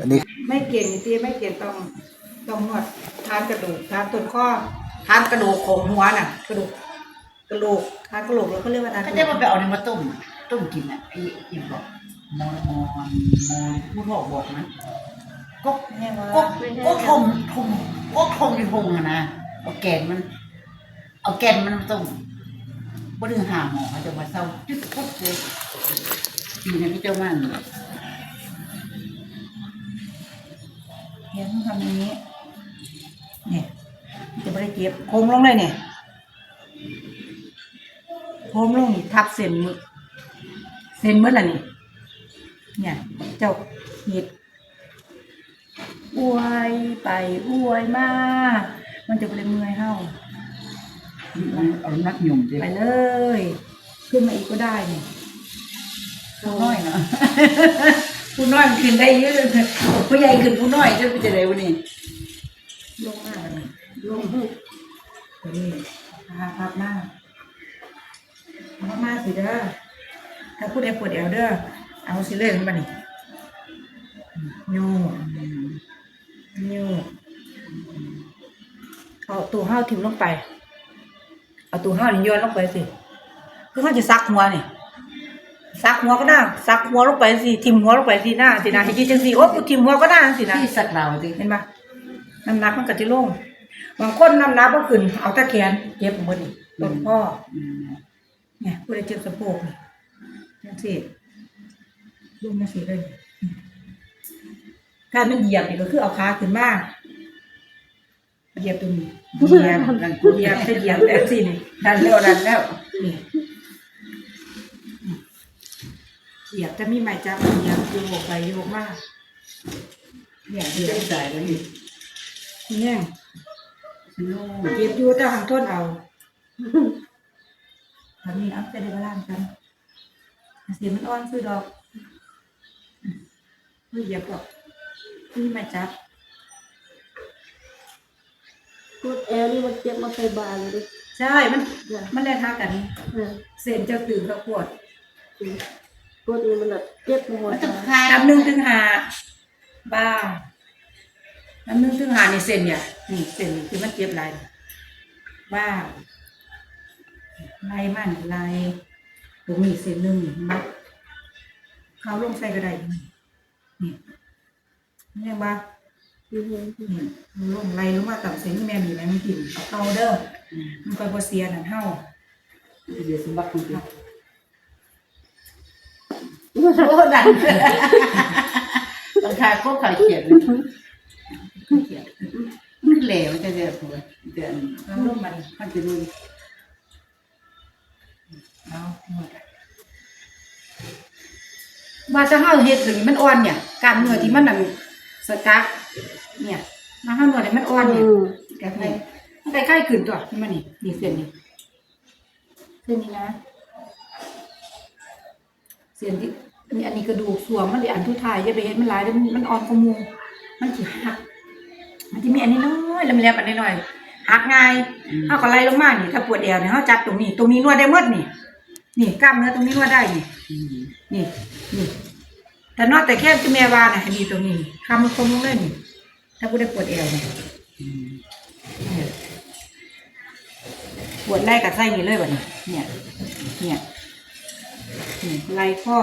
อันนี้ไม่เก่งตีไม่เก่งต้องต้องนวดทานกระดูกทานต้นข้อทานกระดูกของหัวน่ะ กระดูกกระโหลกทานกระโหลกเราก็เรียกว่าทานกก็ระโหลจะกมาไปเอาเนี่ยมาต้มต้มกินอะไอ้ไอ้บอกมอนมอนมอนผู้พ่อบอกนะก็แม่ว่าก็ก็ทงทงก็ทงในทงอะนะเอาแกนมัน เอาแกนมันมาต้มบ่ดึงหาหมอเขาจะมาเศร้าจุดปุ๊บเลยปีนี้พี่เจ้ามัน ทำอย่างนี้ เนี่ยจะไม่ได้เจ็บโค้งลงเลยเนี่ยโค้งลงนี่ทับเส้นมือเส้นมือละนี่เนี่ยเจ้าเห็ดอวยไปอวยมา มันจะไปเลยเมื่อยเฮาเอานักหยุ่มสิไปเลย ขึ้นมาอีกก็ได้เนี่ยตัวน้อยเนาะ ผู้น้อยมันขึ้นได้เยอะเลยผู้ใหญ่ขึ้นผู้น้อยจะไปจะได้วันนี้ลงมากเลยลงนี่พาพับมากพับมากสิเด้อถ้าพูดใดปวดเอวเด้อเอาสิเลยขึ้นมานี่โยกโยกเอาตัวห้าวถิ่มลงไป เอาตัวห้าวนี่โย้อนลงไปสิคือเขาจะซักหัวนี่ ซักหัวก็ได้ซักหัวลงไปสิทิ่มหัวลงไปสิหน้าสินะให้คิดจังสิโอ้กูทิ่มหัวก็ได้สินะที่สักเราสิเห็นปะน้ำหนักมันก็จะลงบางคนน้ำหนักก็ขึ้น เอาตะแขนเจ็บหมดนี่ต้นพ่ออืมเนี่ยผู้ใดเจ็บสะโพกนี่จังสิลงมาสิเลยการมันเหยียบนี่ก็คือเอาขาขึ้นมาเหยียบตรงนี้เหยียบเหยียบจะเหยียบแบบสินี่ดันแล้วดันแล้วนี่ เหยียบจะมีไม้จับเหยียบโยกไปโยกมาเนี่ยเหยียได้บใส่แล้วนี่เนี่ยโน่เก็บอยู่แต่หังทนเอาทำนี้เอาจะได้มาล่างกันเสียมันอ่อนซื้อดอกเฮ้ยเหยียบดอกนี่มาจับกดแอลนี่มันเจ็บมาใส่บาเลยดิใช่ มัน มันแล่นหากันเออเส้นเจ้าตื่นกับปวด กดนี่มันแบบเจ็บหัวมันตาต้องคายน้ำหนึ่งถึงหาบ้าน้ำหนึ่งถึงหาในเส้นเนี่ยนี่เส้นนี่คือมันเจ็บไรบ้าไล่มันไล่ตรงนี้เส้นหนึ่งมัดเขาลงใส่กระไดนี่นี่เรียกว่าอือฮึนี่มันลงไล่ลงมาต่ำเส้นที่แม่มีไหมมันกินเอาเตาเด้อมันก็บ่เสียนั่นเฮาเดี๋ยวสมบัติคุณสิ โอ้ดันต้องคายครบขายเขียนเลยเขียนมันเหลวจะเดือดหัวเดือดเอาลงมันมันจะรู้เอาหมดว่าจะเฮาเฮ็ดถึงมันอ่อนเนี่ย การเนื้อที่มันนั่นสกักเนี่ยมาเฮาเนื้อเนี่ยมันอ่อนเนี่ยอืมแกให้มันคล้ายๆขึ้นตัวนี่มันนี่นี่เส้นนี่เส้นนี้นะ เส้นที่มีอันนี้กระดูกส่วงมันได้อันทุท้ายอย่าไปเห็นมันหลายเดี๋ยวมันมันอ่อนกว่าหมูมันสิหัก มันจะมีอันนี้น้อยๆแหลมๆอันนี้หน่อยหักง่ายเฮาก็ไล่ลงมานี่ถ้าปวดเอวเนี่ยเฮาจับตรงนี้ ตรงนี้นวดได้หมดนี่นี่กล้ามเนื้อตรงนี้นวดได้นี่นี่นี่แต่นวดแต่แค่ที่แม่ว่าน่ะให้ดีตรงนี้คำมันคมลงเลยนี่ถ้าผู้ได้ปวดเอวเนี่ยปวดไล่กับไส้นี่เลยแบบนี้เนี่ย เนี่ยนี่ ไล่ข้อ